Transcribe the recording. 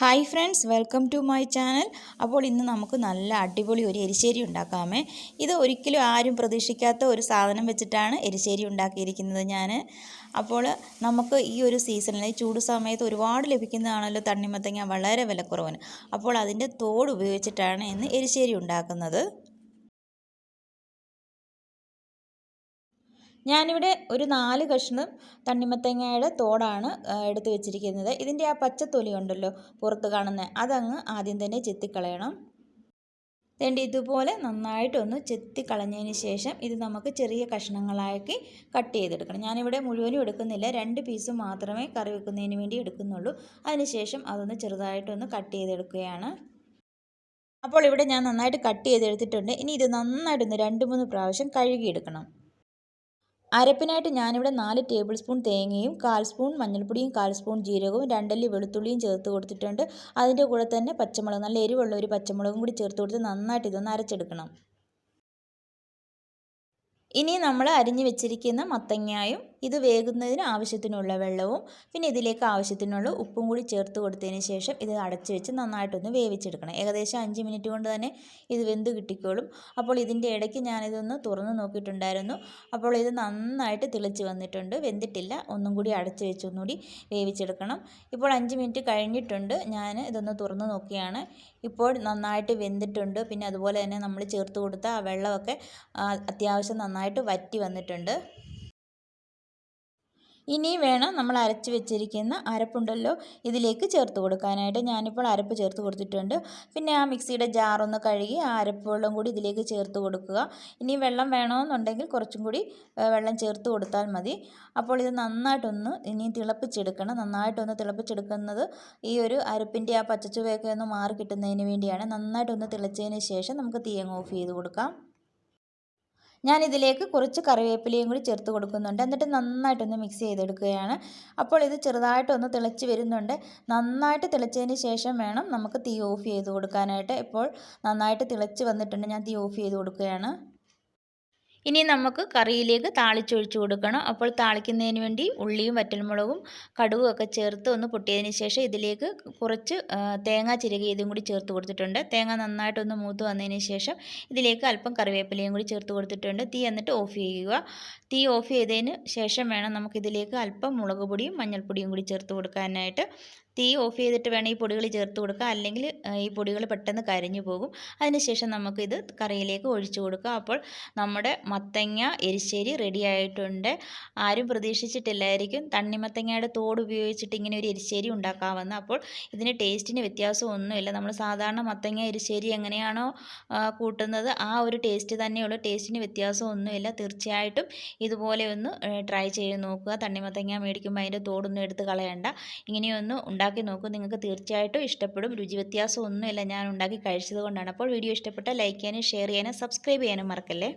Hi friends welcome to my channel അപ്പോൾ ഇന്ന് നമുക്ക് നല്ല അടിപൊളി ഒരു എരിശ്ശേരി ഉണ്ടാക്കാമേ. ഇത് ഒരിക്കലും ആരും പ്രതീക്ഷിക്കാത്ത ഒരു സാധനം വെച്ചിട്ടാണ് എരിശ്ശേരി ഉണ്ടാക്കിയിരിക്കുന്നത് ഞാൻ അപ്പോൾ നമുക്ക് ഈ ഒരു സീസണിൽ ചൂട് സമയത്ത് ഒരുപാട് ലഭിക്കുന്നതാണല്ലോ തണ്ണിമത്തങ്ങ വളരെ വിലക്കുറവിന്. അപ്പോൾ അതിന്റെ തോട് ഉപയോഗിച്ചിട്ടാണ് ഇന്ന് എരിശ്ശേരി ഉണ്ടാക്കുന്നത്. ഞാനിവിടെ ഒരു നാല് കഷ്ണം തണ്ണിമത്തങ്ങയുടെ തോടാണ് എടുത്ത് വെച്ചിരിക്കുന്നത്. ഇതിന്റെ ആ പച്ചത്തൊലി ഉണ്ടല്ലോ പുറത്ത് കാണുന്നത് അതങ്ങ് ആദ്യം തന്നെ ചെത്തിക്കളയണം. തേണ്ടി ഇതുപോലെ നന്നായിട്ടൊന്ന് ചെത്തിക്കളഞ്ഞതിന് ശേഷം ഇത് നമുക്ക് ചെറിയ കഷ്ണങ്ങളാക്കി കട്ട് ചെയ്തെടുക്കണം. ഞാനിവിടെ മുഴുവനും എടുക്കുന്നില്ല. രണ്ട് പീസ് മാത്രമേ കറി വെക്കുന്നതിന് വേണ്ടി എടുക്കുന്നുള്ളൂ. അതിനുശേഷം അതൊന്ന് ചെറുതായിട്ടൊന്ന് കട്ട് ചെയ്തെടുക്കുകയാണ്. അപ്പോൾ ഇവിടെ ഞാൻ നന്നായിട്ട് കട്ട് ചെയ്തെടുത്തിട്ടുണ്ട്. ഇനി ഇത് നന്നായിട്ടൊന്ന് രണ്ട് മൂന്ന് പ്രാവശ്യം കഴുകിയെടുക്കണം. അരപ്പിനായിട്ട് ഞാനിവിടെ നാല് ടേബിൾ സ്പൂൺ തേങ്ങയും കാൽ സ്പൂൺ മഞ്ഞൾപ്പൊടിയും കാൽ സ്പൂൺ ജീരകവും രണ്ടല്ലി വെളുത്തുള്ളിയും ചേർത്ത് കൊടുത്തിട്ടുണ്ട്. അതിന്റെ കൂടെ തന്നെ പച്ചമുളക് നല്ല എരിവുള്ള ഒരു പച്ചമുളകും കൂടി ചേർത്ത് കൊടുത്ത് നന്നായിട്ട് ഇതൊന്ന് അരച്ചെടുക്കണം. ഇനി നമ്മൾ അരിഞ്ഞു വെച്ചിരിക്കുന്ന മത്തങ്ങായും ഇത് വേകുന്നതിന് ആവശ്യത്തിനുള്ള വെള്ളവും പിന്നെ ഇതിലേക്ക് ആവശ്യത്തിനുള്ള ഉപ്പും കൂടി ചേർത്ത് കൊടുത്തതിന് ശേഷം ഇത് അടച്ചു വെച്ച് നന്നായിട്ടൊന്ന് വേവിച്ചെടുക്കണം. ഏകദേശം അഞ്ച് മിനിറ്റ് കൊണ്ട് തന്നെ ഇത് വെന്ത് കിട്ടിക്കോളും. അപ്പോൾ ഇതിന്റെ ഇടയ്ക്ക് ഞാനിതൊന്ന് തുറന്ന് നോക്കിയിട്ടുണ്ടായിരുന്നു. അപ്പോൾ ഇത് നന്നായിട്ട് തിളച്ച് വന്നിട്ടുണ്ട്. വെന്തിട്ടില്ല. ഒന്നും കൂടി അടച്ചു വെച്ച് ഒന്നുകൂടി വേവിച്ചെടുക്കണം. ഇപ്പോൾ അഞ്ച് മിനിറ്റ് കഴിഞ്ഞിട്ടുണ്ട്. ഞാൻ ഇതൊന്ന് തുറന്ന് നോക്കിയാണ്. ഇപ്പോൾ നന്നായിട്ട് വെന്തിട്ടുണ്ട്. പിന്നെ അതുപോലെ തന്നെ നമ്മൾ ചേർത്ത് കൊടുത്ത ആ വെള്ളമൊക്കെ അത്യാവശ്യം നന്നായിട്ട് വറ്റി വന്നിട്ടുണ്ട്. ഇനി വേണം നമ്മൾ അരച്ച് വെച്ചിരിക്കുന്ന അരപ്പുണ്ടല്ലോ ഇതിലേക്ക് ചേർത്ത് കൊടുക്കാനായിട്ട് ഞാനിപ്പോൾ അരപ്പ് ചേർത്ത് കൊടുത്തിട്ടുണ്ട്. പിന്നെ ആ മിക്സിയുടെ ജാറൊന്ന് കഴുകി ആ അരപ്പ് വെള്ളം കൂടി ഇതിലേക്ക് ചേർത്ത് കൊടുക്കുക. ഇനി വെള്ളം വേണമെന്നുണ്ടെങ്കിൽ കുറച്ചും കൂടി വെള്ളം ചേർത്ത് കൊടുത്താൽ മതി. അപ്പോൾ ഇത് നന്നായിട്ടൊന്ന് ഇനി തിളപ്പിച്ചെടുക്കണം. നന്നായിട്ടൊന്ന് തിളപ്പിച്ചെടുക്കുന്നത് ഈ ഒരു അരപ്പിന്റെ ആ പച്ചച്ചുവയൊക്കെ ഒന്ന് മാറി കിട്ടുന്നതിന് വേണ്ടിയാണ്. നന്നായിട്ടൊന്ന് തിളച്ചതിന് ശേഷം നമുക്ക് തീയങ്ങ് ഓഫ് ചെയ്ത് കൊടുക്കാം. ഞാനിതിലേക്ക് കുറച്ച് കറിവേപ്പിലയും കൂടി ചേർത്ത് കൊടുക്കുന്നുണ്ട്. എന്നിട്ട് നന്നായിട്ടൊന്ന് മിക്സ് ചെയ്തെടുക്കുകയാണ്. അപ്പോൾ ഇത് ചെറുതായിട്ടൊന്ന് തിളച്ച് വരുന്നുണ്ട്. നന്നായിട്ട് തിളച്ചതിന് ശേഷം വേണം നമുക്ക് തീ ഓഫ് ചെയ്ത് കൊടുക്കാനായിട്ട്. ഇപ്പോൾ നന്നായിട്ട് തിളച്ച് വന്നിട്ടുണ്ട്. ഞാൻ തീ ഓഫ് ചെയ്ത് കൊടുക്കുകയാണ്. ഇനി നമുക്ക് കറിയിലേക്ക് താളിച്ചൊഴിച്ചു കൊടുക്കണം. അപ്പോൾ താളിക്കുന്നതിന് വേണ്ടി ഉള്ളിയും വറ്റൽമുളകും കടുകും ഒക്കെ ചേർത്ത് ഒന്ന് പൊട്ടിയതിന് ശേഷം ഇതിലേക്ക് കുറച്ച് തേങ്ങ ചിരകിയതും കൂടി ചേർത്ത് കൊടുത്തിട്ടുണ്ട്. തേങ്ങ നന്നായിട്ടൊന്ന് മൂത്ത് വന്നതിന് ശേഷം ഇതിലേക്ക് അല്പം കറിവേപ്പിലയും കൂടി ചേർത്ത് കൊടുത്തിട്ടുണ്ട്. തീ എന്നിട്ട് ഓഫ് ചെയ്യുക. തീ ഓഫ് ചെയ്തതിന് ശേഷം വേണം നമുക്കിതിലേക്ക് അല്പം മുളക് പൊടിയും മഞ്ഞൾപ്പൊടിയും കൂടി ചേർത്ത് കൊടുക്കാനായിട്ട്. തീ ഓഫ് ചെയ്തിട്ട് വേണം ഈ പൊടികൾ ചേർത്ത് കൊടുക്കുക. അല്ലെങ്കിൽ ഈ പൊടികൾ പെട്ടെന്ന് കരിഞ്ഞു പോകും. അതിനുശേഷം നമുക്കിത് കറിയിലേക്ക് ഒഴിച്ചു കൊടുക്കുക. അപ്പോൾ നമ്മുടെ മത്തങ്ങ എരിശ്ശേരി റെഡി ആയിട്ടുണ്ട്. ആരും പ്രതീക്ഷിച്ചിട്ടില്ലായിരിക്കും. തണ്ണിമത്തങ്ങയുടെ തോട് ഉപയോഗിച്ചിട്ട് ഇങ്ങനെ ഒരു എരിശ്ശേരി ഉണ്ടാക്കാമെന്ന്. അപ്പോൾ ഇതിന് ടേസ്റ്റിന് വ്യത്യാസമൊന്നുമില്ല. നമ്മൾ സാധാരണ മത്തങ്ങ എരിശ്ശേരി എങ്ങനെയാണോ കൂട്ടുന്നത് ആ ഒരു ടേസ്റ്റ് തന്നെയുള്ളൂ. ടേസ്റ്റിന് വ്യത്യാസമൊന്നുമില്ല. തീർച്ചയായിട്ടും ഇതുപോലെ ഒന്ന് ട്രൈ ചെയ്ത് നോക്കുക. തണ്ണിമത്തങ്ങ മേടിക്കുമ്പോൾ അതിന്റെ തോടൊന്നും എടുത്ത് കളയണ്ട. ഇങ്ങനെയൊന്ന് ഉണ്ടാക്കി നോക്കൂ. നിങ്ങൾക്ക് തീർച്ചയായിട്ടും ഇഷ്ടപ്പെടും. രുചി വ്യത്യാസം ഒന്നുമില്ല. ഞാൻ ഉണ്ടാക്കി കഴിച്ചത് കൊണ്ടാണ്. അപ്പോൾ വീഡിയോ ഇഷ്ടപ്പെട്ടാൽ ലൈക്ക് ചെയ്യാനും ഷെയർ ചെയ്യാനും സബ്സ്ക്രൈബ് ചെയ്യാനും മറക്കല്ലേ?